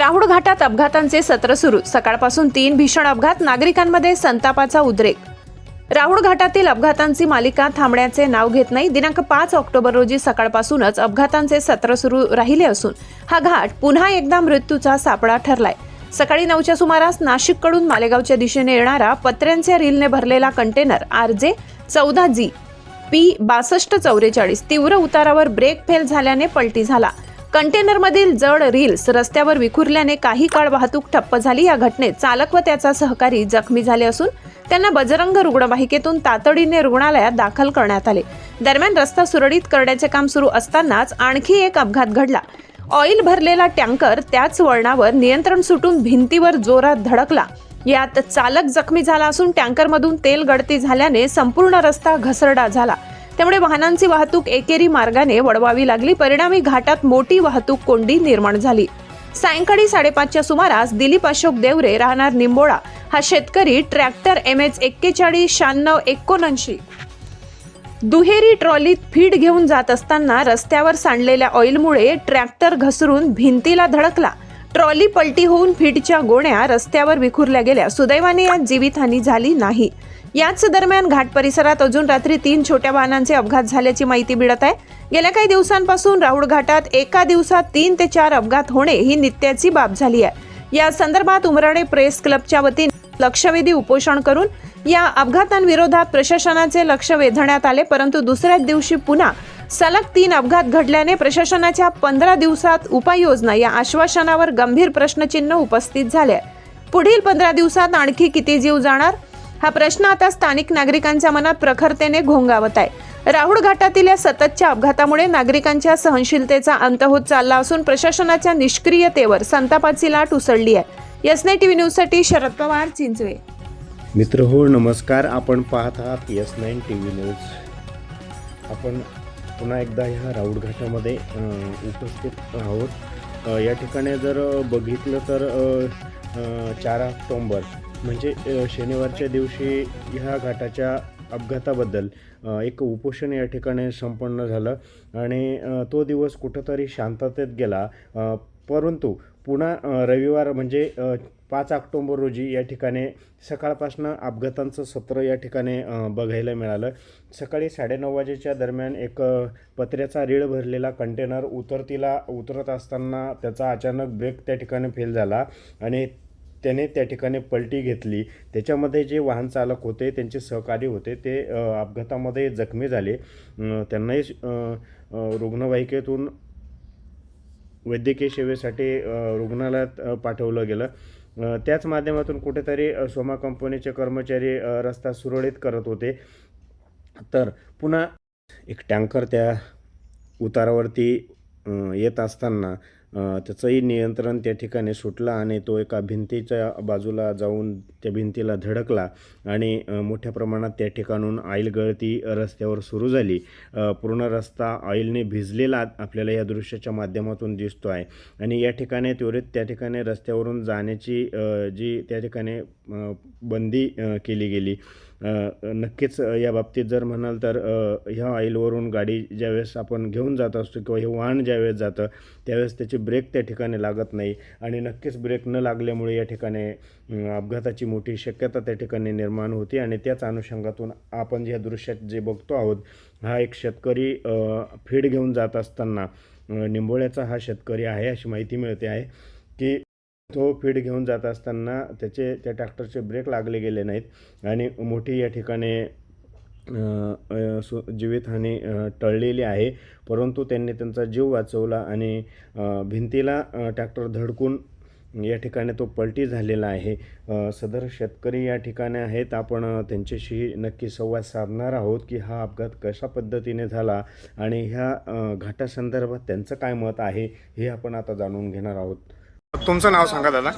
राहुळ घाटात अपघातांचे सत्र सुरू. सकाळपासून तीन भीषण अपघात नागरिकांमध्ये संतापाचा उद्रेक. राहुळ घाटातील अपघातांची मालिका थांबण्याचे नाव घेत नाही. दिनांक पाच ऑक्टोबर रोजी सकाळपासूनच अपघातांचे सत्र सुरू राहिले असून हा घाट पुन्हा एकदा मृत्यूचा सापळा ठरलाय. सकाळी नऊच्या सुमारास नाशिककडून मालेगावच्या दिशेने येणारा पत्र्यांच्या रीलने भरलेला कंटेनर आर जे चौदा जी पी बासष्ट चौवेचाळीस तीव्र उतारावर ब्रेक फेल झाल्याने पलटी झाला. कंटेनरमधील जड रील्स रस्त्यावर विखुरल्याने काही काळ वाहतूक ठप्प झाली. या घटनेत चालक व त्याचा सहकारी जखमी झाले असून त्यांना बजरंग रुग्णवाहिकेतून तातडीने रुग्णालयात दाखल करण्यात आले. दरम्यान रस्ता सुरळीत करण्याचे काम सुरू असतानाच आणखी एक अपघात घडला. ऑइल भरलेला टँकर त्याच वळणावर नियंत्रण सुटून भिंतीवर जोरात धडकला. यात चालक जखमी झाला असून टँकरमधून तेल गळती झाल्याने संपूर्ण रस्ता घसरडा झाला. त्यामुळे वाहनांची वाहतूक एकेरी मार्गाने वळवावी लागली. परिणामी घाटात मोठी वाहतूक कोंडी निर्माण झाली. सायंकाळी साडेपाचच्या सुमारास दिलीप अशोक देवरे राहणार निंबोळा. हा शेतकरी ट्रॅक्टर एम एच एक्केचाळीस शहाण्णव एकोणऐंशी. दुहेरी ट्रॉलीत फीड घेऊन जात असताना रस्त्यावर सांडलेल्या ऑइलमुळे ट्रॅक्टर घसरून भिंतीला धडकला. ट्रॉली पलटी होऊन फिटच्या गोण्या रस्त्यावर विखुरल्या गेल्या. सुदैवाने यात जीवितहानी झाली नाही. याच दरम्यान घाट परिसरात अजून रात्री तीन छोट्या वाहनांचे अपघात झाल्याची माहिती मिळत आहे. गेल्या काही दिवसांपासून राहुळ घाटात एका दिवसात तीन ते चार अपघात होणे ही नित्याची बाब झाली आहे. या संदर्भात उमराणे प्रेस क्लबच्या वतीने लक्षवेधी उपोषण करून या अपघातांविरोधात प्रशासनाचे लक्ष वेधण्यात आले परंतु दुसऱ्याच दिवशी पुन्हा सलग तीन अपघात घडल्याने प्रशासनाच्या पंधरा दिवसात उपाययोजना या आश्वासनावर गंभीर प्रश्नचिन्ह उपस्थित झाले. आहे. पुढील पंधरा दिवसात आणखी किती जीव जाणार? हा प्रश्न आता स्थानिक नागरिकांच्या मनात प्रखरतेने घोंगावत आहे. राहुळ घाटातील या सततच्या अपघातामुळे नागरिकांच्या सहनशीलतेचा अंत होत चालला असून प्रशासनाच्या निष्क्रियतेवर संतापाची लाट उसळली आहे. यसने टीव्ही न्यूजसाठी शरद पवार चिंचवे. मित्र हो नमस्कार. आपण पाहत आहात yes nine T V news. आपण पुन्हा एकदा ह्या राऊड घाटामध्ये उपस्थित आहोत. या ठिकाणी जर बघितलं तर चार ऑक्टोंबर म्हणजे शनिवारच्या दिवशी ह्या घाटाच्या अपघाताबद्दल एक उपोषण या ठिकाणी संपन्न झालं. आणि तो दिवस कुठंतरी शांततेत गेला. परंतु पुन्हा रविवार म्हणजे पाच ऑक्टोंबर रोजी या ठिकाणी सकाळपासनं अपघातांचं सत्र या ठिकाणी बघायला मिळालं. सकाळी साडेनऊ वाजेच्या दरम्यान एक पत्र्याचा रीळ भरलेला कंटेनर उतरतीला उतरत असताना त्याचा अचानक ब्रेक त्या ठिकाणी फेल झाला आणि त्याने त्या ठिकाणी पलटी घेतली. त्याच्यामध्ये जे वाहन चालक होते त्यांचे सहकारी होते ते अपघातामध्ये जखमी झाले. त्यांनाही रुग्णवाहिकेतून वैद्यकीय सेवेसाठी रुग्णालयात पाठवलं गेलं. त्याच माध्यमातून कुठेतरी सोमा कंपनीचे कर्मचारी रस्ता सुरळीत करत होते. तर पुन्हा एक टँकर त्या उतारावरती येत असताना त्याचंही नियंत्रण त्या ठिकाणी सुटलं आणि तो एका भिंतीच्या बाजूला जाऊन त्या भिंतीला धडकला आणि मोठ्या प्रमाणात त्या ठिकाणून ऑईल गळती रस्त्यावर सुरू झाली. पूर्ण रस्ता ऑइलने भिजलेला आपल्याला या दृश्याच्या माध्यमातून दिसतो आहे आणि या ठिकाणी त्वरित त्या ठिकाणी रस्त्यावरून जाण्याची जी त्या ठिकाणी बंदी केली गेली. नक्कीच या बाबतीत जर म्हणाल तर ह्या ऑइलवरून गाडी ज्यावेळेस आपण घेऊन जात असतो किंवा हे वाहन ज्यावेळेस जातं त्यावेळेस त्याची ब्रेक त्या ठिकाणी लागत नाही. आणि नक्कीच ब्रेक न लागल्यामुळे या ठिकाणी अपघाताची मोठी शक्यता त्या ठिकाणी निर्माण होती. आणि त्याच अनुषंगातून आपण ह्या दृश्यात जे बघतो आहोत हा एक शेतकरी फीड घेऊन जात असताना निंबोळ्याचा हा शेतकरी आहे अशी माहिती मिळते आहे की तो फीड घेऊन जात असताना त्याचे त्या ट्रॅक्टरचे ब्रेक लागले गेले नाहीत. आणि मोठी या ठिकाणी सु जीवितहानी टळलेली आहे. परंतु त्यांनी त्यांचा जीव वाचवला आणि भिंतीला ट्रॅक्टर धडकून या ठिकाणी तो पलटी झालेला आहे. सदर शेतकरी या ठिकाणी आहेत. आपण त्यांच्याशी नक्की संवाद साधणार आहोत की हा अपघात कशा पद्धतीने झाला आणि ह्या घाटासंदर्भात त्यांचं काय मत आहे हे आपण आता जाणून घेणार आहोत. तुमचं नाव सांगा दादा.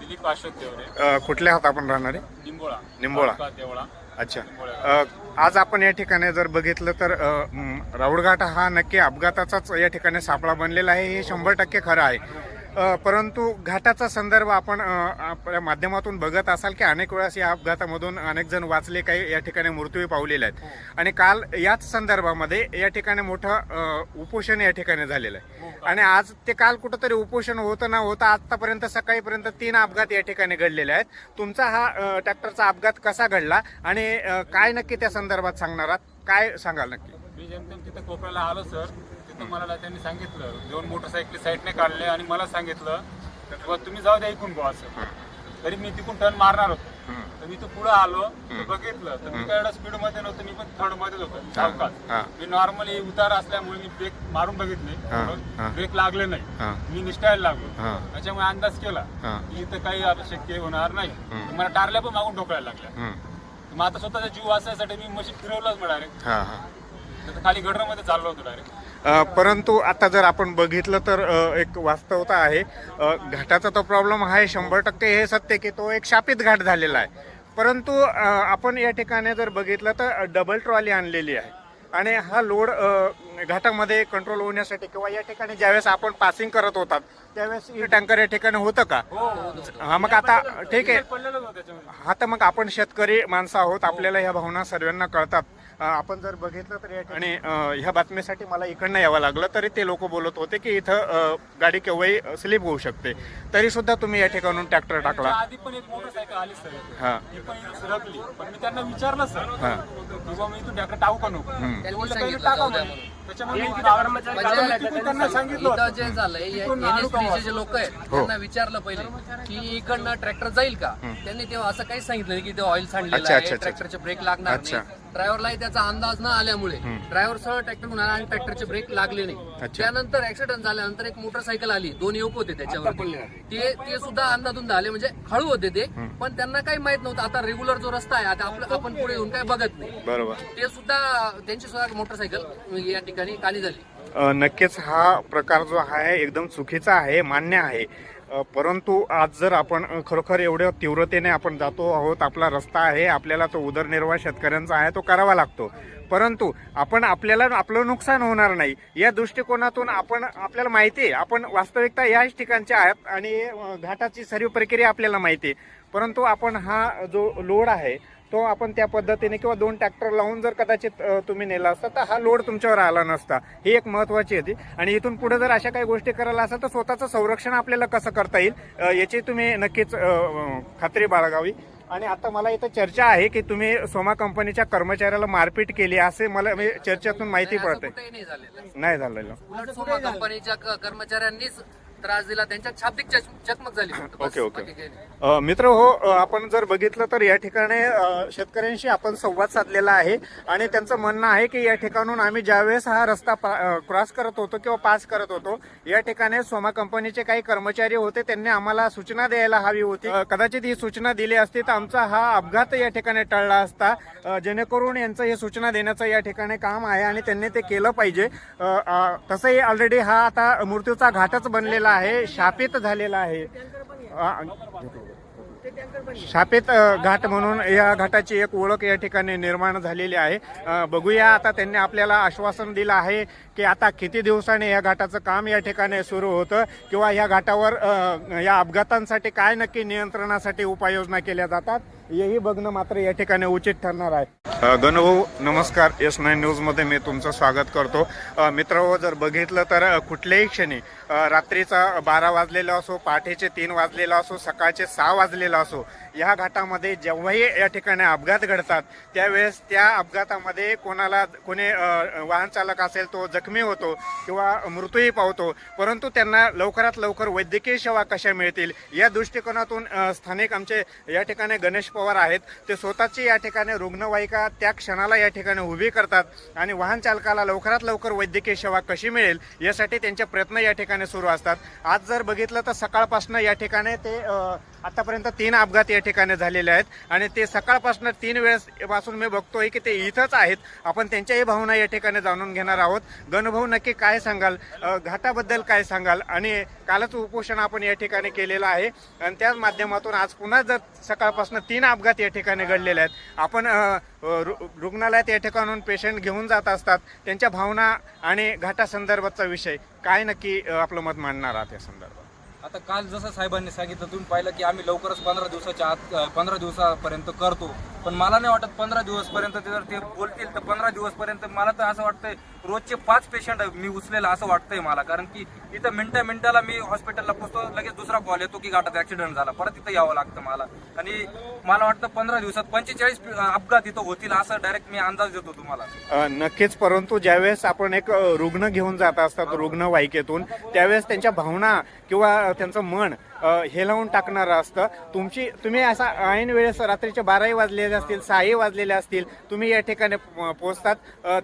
दिलीप अशोक देवरे अ, कुठल्या आहात आपण राहणारे? निंबोळा. निंबोळा. तालुका देवळा अच्छा. अ, आज आपण या ठिकाणी जर बघितलं तर अ, म, राऊळघाट हा नक्की अपघाताचाच या ठिकाणी सापळा बनलेला आहे. हे शंभर टक्के खरं आहे. परंतु घाटाचा संदर्भ आपण आपल्या माध्यमातून बघत असाल की अनेक वेळास या अपघातामधून अनेक जण वाचले काही या ठिकाणी मृत्यू पावलेले आहेत. आणि काल याच संदर्भामध्ये या ठिकाणी मोठं उपोषण या ठिकाणी झालेलं आहे. आणि आज ते काल कुठंतरी उपोषण होतं ना होतं आतापर्यंत सकाळीपर्यंत तीन अपघात या ठिकाणी घडलेले आहेत. तुमचा हा ट्रॅक्टरचा अपघात कसा घडला? आणि काय नक्की त्या संदर्भात सांगणार आहात? काय सांगाल नक्की? मी जेमतेम तिथं कोपऱ्याला आलो सर. तिथं मला त्यांनी सांगितलं. दोन मोटरसायकली साईडने काढले आणि मला सांगितलं तर बुवा तुम्ही जाऊ द्या इकून बुवा असं. तरी मी तिकून टर्न मारणार होतो. तर मी तो पुढे आलो तर बघितलं. तर मी काय स्पीडमध्ये नव्हतं मी पण थर्ड मध्येच होतो. सावकाश. मी नॉर्मली उतार असल्यामुळे मी ब्रेक मारून बघितले. ब्रेक लागले नाही. मी निष्ठायला लागलो. त्याच्यामुळे अंदाज केला. की इथं काही शक्य होणार नाही. मला टारल्या पण मागून ठोकायला लागल्या. मग आता स्वतःचा जीव वाचण्यासाठी मी मशीन फिरवलाच डायरेक्ट खाली गडरामध्ये चाललो होतो डायरेक्ट परंतु आता जर आपण बघितलं तर एक वास्तवता आहे. घाटाचा तो प्रॉब्लेम आहे शंभर टक्के हे सत्य की तो एक शापित घाट झालेला आहे. परंतु आपण या ठिकाणी जर बघितलं तर डबल ट्रॉली आणलेली आहे. आणि हा लोड घाटामध्ये कंट्रोल होण्यासाठी किंवा या ठिकाणी ज्यावेळेस आपण पासिंग करत होतात त्यावेळेस ही टँकर या ठिकाणी होतं का? हा मग आता ठीक आहे. हा तर मग आपण शेतकरी माणसं आहोत आपल्याला ह्या भावना सर्वांना कळतात. आपण जर बघितलं तर या ठिकाणी अं, ह्या बातमीसाठी मला इकडनं यावं लागलं तरी ते लोक बोलत होते की इथं गाडी केव्हाही स्लिप होऊ शकते. तरी सुद्धा तुम्ही या ठिकाणून ट्रॅक्टर टाकला. आधी पण एक मोटरसायकल आली सर. हा. सरकली. पण मी त्यांना विचारलं सर. हा. किंवा मी इथून ट्रॅक्टर टाकू का नको? हम्म. ते बोलले पहिले टाका म्हणे. त्याच्यामुळे मी तिथं- तिथून त्यांना सांगितलं इथं होतं. जे झालंय तिथून एन आलो का एस जे लोक आहेत त्यांना विचारलं पहिले की इकडनं ट्रॅक्टर जाईल का? त्यांनी तेव्हा असं काही सांगितलं की ते ऑइल सांडलेलं आहे अच्छा. ट्रॅक्टरचे ब्रेक लागणार ड्रायव्हरलाही त्याचा अंदाज न आल्यामुळे ड्रायव्हर सरळ ट्रॅक्टर म्हणाला आणि ट्रॅक्टरचे ब्रेक लागले नाही. त्यानंतर ऍक्सिडेंट झाल्यानंतर एक मोटरसायकल आली. दोन युवक होते त्याच्यावर ते ते सुद्धा अंदाधून झाले म्हणजे हळू होते ते. पण त्यांना काही माहीत नव्हतं. आता रेग्युलर जो रस्ता आहे आता आपलं आपण पुढे येऊन काय बघत नाही. बरोबर. ते सुद्धा त्यांची सुद्धा मोटरसायकल या ठिकाणी काली झाली. नक्कीच हा प्रकार जो आहे एकदम चुकीचा आहे मान्य आहे. परंतु आज जर आपण खरोखर एवढ्या तीव्रतेने आपण जातो आहोत आपला रस्ता आहे आपल्याला तो उदरनिर्वाह शेतकऱ्यांचा आहे तो करावा लागतो. परंतु आपण आपल्याला आपलं नुकसान होणार नाही या दृष्टिकोनातून आपण आपल्याला माहिती आहे आपण वास्तविकता याच ठिकाणच्या आहेत आणि घाटाची सर्व प्रक्रिया आपल्याला माहिती आहे. परंतु आपण हा जो लोड आहे तो आपण त्या पद्धतीने किंवा दोन ट्रॅक्टर लावून जर कदाचित तुम्ही नेला असता तर हा लोड तुमच्यावर आला नसता. ही एक महत्वाची होती. आणि इथून पुढे जर अशा काही गोष्टी करायला असाल तर स्वतःचं संरक्षण आपल्याला कसं करता येईल याची तुम्ही नक्कीच खात्री बाळगावी. आणि आता मला इथं चर्चा आहे की तुम्ही सोमा कंपनीच्या कर्मचाऱ्याला मारपीट केली असे मला म्हणजे चर्चेतून माहिती पडते नाही झालेलं. सोमा कंपनीच्या कर्मचाऱ्यांनीच त्रास दिला त्यांच्या शाब्दिक चक- चकमक झाली फक्त. बस, ओके, ओके. बाकी काही नाही. अ, मित्र हो अ, आपण जर बघितलं तर या ठिकाणी अ, शेतकऱ्यांशी आपण संवाद साधलेला आहे आणि त्यांचं म्हणणं आहे की या ठिकाणून आम्ही ज्यावेळेस हा रस्ता पा- अ, क्रॉस करत होतो किंवा पास करत होतो या ठिकाणी सोमा कंपनीचे काही कर्मचारी होते त्यांनी आम्हाला सूचना द्यायला हवी होती अ, कदाचित ही सूचना दिली असती तर आमचा हा अपघात या ठिकाणी टळला असता अ, जेणेकरून यांचं हे सूचना देण्याचं या ठिकाणी काम आहे आणि त्यांनी ते केलं पाहिजे अ, अ, तसंही ऑलरेडी हा आता मृत्यूचा घाटच बनलेला आहे शापित झालेला आहे. शापित घाट म्हणून या घाटाची एक ओळख या ठिकाणी निर्माण झालेली आहे. बघूया आता त्यांनी आपल्याला आश्वासन दिलं आहे की आता किती दिवसाने या घाटाचं काम या ठिकाणी सुरू होतं किंवा या घाटावर या अपघातांसाठी काय नक्की नियंत्रणासाठी उपाययोजना केल्या जातात? हेही बघणं मात्र या ठिकाणी उचित ठरणार आहे. गणभाऊ नमस्कार. एस नाईन न्यूजमध्ये मी तुमचं स्वागत करतो. मित्र जर बघितलं तर कुठल्याही क्षणी रात्रीचा बारा वाजलेला असो पहाटेचे तीन वाजलेला असो सकाळचे सहा वाजलेला असो या घाटामध्ये जेव्हाही या ठिकाणी अपघात घडतात त्यावेळेस त्या अपघातामध्ये कोणाला कोणी वाहन चालक असेल तो जखमी होतो किंवा मृत्यूही पावतो परंतु त्यांना लवकरात लवकर वैद्यकीय सेवा कशा मिळतील या दृष्टिकोनातून स्थानिक आमचे या ठिकाणी गणेश पवार आहेत ते स्वतःची या ठिकाणी रुग्णवाहिका त्या क्षणाला या ठिकाणी उभी करतात आणि वाहन चालकाला लवकरात लवकर वैद्यकीय सेवा कशी मिळेल यासाठी त्यांचे प्रयत्न या ठिकाणी सुरू असतात. आज जर बघितलं तर सकाळपासून या ठिकाणी ते आतापर्यंत तीन अपघात या ठिकाणी झालेले आहेत आणि ते सकाळपासून तीन वेळेस पासून मी बघतोय की ते इथंच आहेत. आपण त्यांच्याही भावना या ठिकाणी जाणून घेणार आहोत. गणभाऊ नक्की काय सांगाल? घाटाबद्दल काय सांगाल? आणि कालच उपोषण आपण या ठिकाणी केलेलं आहे. आणि त्याच माध्यमातून आज पुन्हा जर सकाळपासून तीन अपघात या ठिकाणी घडलेले आहेत. आपण रु- रुग्णालयात या ठिकाणून पेशंट घेऊन जात असतात. त्यांच्या भावना आणि घाटासंदर्भातचा विषय काय नक्की आपलं मत मांडणार आहात या संदर्भात? आता काल जसं साहेबांनी सांगितलं तुम्ही पाहिलं की आम्ही लवकरच पंधरा दिवसाच्या आत पंधरा दिवसापर्यंत करतो. पण मला नाही वाटत पंधरा दिवसपर्यंत ते जर ते बोलतील तर पंधरा दिवसपर्यंत मला तर असं वाटतंय रोजचे पाच पेशंट मी उचलेलं असं वाटतंय मला. कारण की इथं मिनटा मिनिटाला मी हॉस्पिटलला पोहोचतो लगेच दुसरा कॉल येतो की घाटात ऍक्सिडेंट झाला. परत इथं यावं लागतं मला. आणि मला वाटतं पंधरा दिवसात पंचेचाळीस अपघात इथं होतील असं डायरेक्ट मी अंदाज देतो तुम्हाला. नक्कीच परंतु ज्यावेळेस आपण एक रुग्ण घेऊन जात असतात रुग्णवाहिकेतून त्यावेळेस त्यांच्या भावना किंवा त्यांचं मन हेलावून टाकणारं असतं. तुमची तुम्ही असा ऐन वेळेस रात्रीचे बाराही वाजलेले असतील सहाही वाजलेले असतील तुम्ही या ठिकाणी पोहोचतात.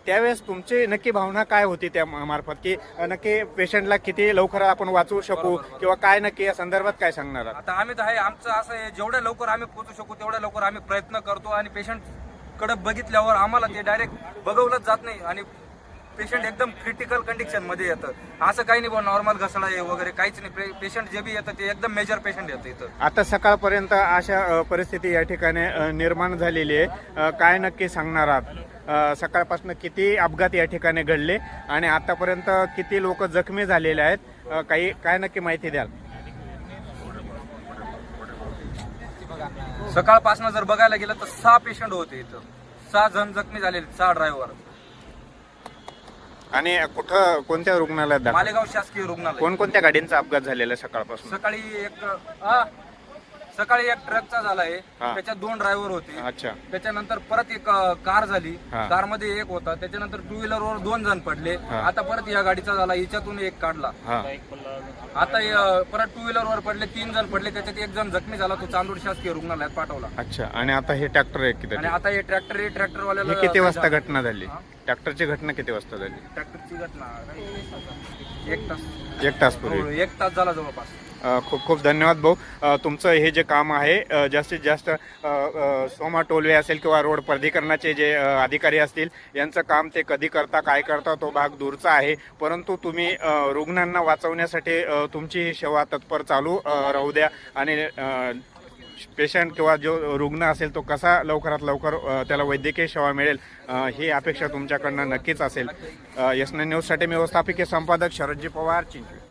त्यावेळेस तुमची नक्की भावना काय होती त्या मार्फत? की नक्की पेशंटला किती लवकर आपण वाचवू शकू किंवा काय नक्की या संदर्भात काय सांगणार? आता आम्ही तर आहे आमचं असं आहे जेवढ्या लवकर आम्ही पोहोचू शकू तेवढ्या लवकर आम्ही प्रयत्न करतो आणि पेशंटकडे बघितल्यावर आम्हाला ते डायरेक्ट बघवलंच जात नाही. आणि पेशंट एकदम क्रिटिकल कंडिशनमध्ये येतं. असं काही नाही नॉर्मल घसडा आहे वगैरे काहीच नाही. पेशंट जे बी येतं ते एकदम मेजर पेशंट येतं इथं. आता सकाळपर्यंत अशा अ, परिस्थिती या ठिकाणी अ, निर्माण झालेली आहे. अ, काय नक्की सांगणार आहात? सकाळपासून किती अपघात या ठिकाणी घडले आणि आतापर्यंत किती लोक जखमी झालेले आहेत? अ, काही काय नक्की माहिती द्याल? सकाळपासून जर बघायला गेलं तर सहा पेशंट होते इथं. सहा जण जखमी झालेले सहा ड्रायव्हर आणि कुठं कोणत्या रुग्णालयात दाखल? मालेगाव शासकीय रुग्णालय. कोणकोणत्या गाडींचा अपघात झालेला सकाळपासून? सकाळी एक सकाळी एक ट्रकचा झाला आहे. हा. त्याच्यात दोन ड्रायव्हर होते. अच्छा. त्याच्यानंतर परत एक अ, कार झाली. हा. कारमध्ये एक होता. त्याच्यानंतर टू व्हीलर वर दोन जण पडले. हा. आता परत या गाडीचा झाला. हिच्यातून एक काढला. हा. आता अ, परत टू व्हीलर वर पडले. तीन जण पडले. त्याच्यात एक जण जखमी झाला. तो चांदूर शासकीय रुग्णालयात पाठवला. अच्छा. आणि आता हे ट्रॅक्टर आहे आणि आता हे ट्रॅक्टर ट्रॅक्टर वाल्याला हे किती वाजता घटना झाली? हा? ट्रॅक्टरची घटना किती वाजता झाली? ट्रॅक्टरची घटना एक तास एक तास. हो, एक तास झाला जवळपास. अ, खूप खूप धन्यवाद भाऊ. अ, तुमचं हे जे काम आहे अ, जास्तीत जास्त अ, अ, सोमा टोलवे असेल किंवा रोड प्राधिकरणाचे जे अ, अधिकारी असतील यांचं काम ते कधी करता काय करता तो भाग दूरचा आहे. परंतु तुम्ही अ, रुग्णांना वाचवण्यासाठी अ, तुमची ही सेवा तत्पर चालू अ, राहू द्या. आणि पेशंट किंवा जो रुग्ण असेल तो कसा लवकरात लवकर त्याला वैद्यकीय सेवा मिळेल ही अपेक्षा तुमच्याकडनं नक्कीच असेल. एस न्यूजसाठी मी व्यवस्थापकीय संपादक शरदजी पवार चिंचवे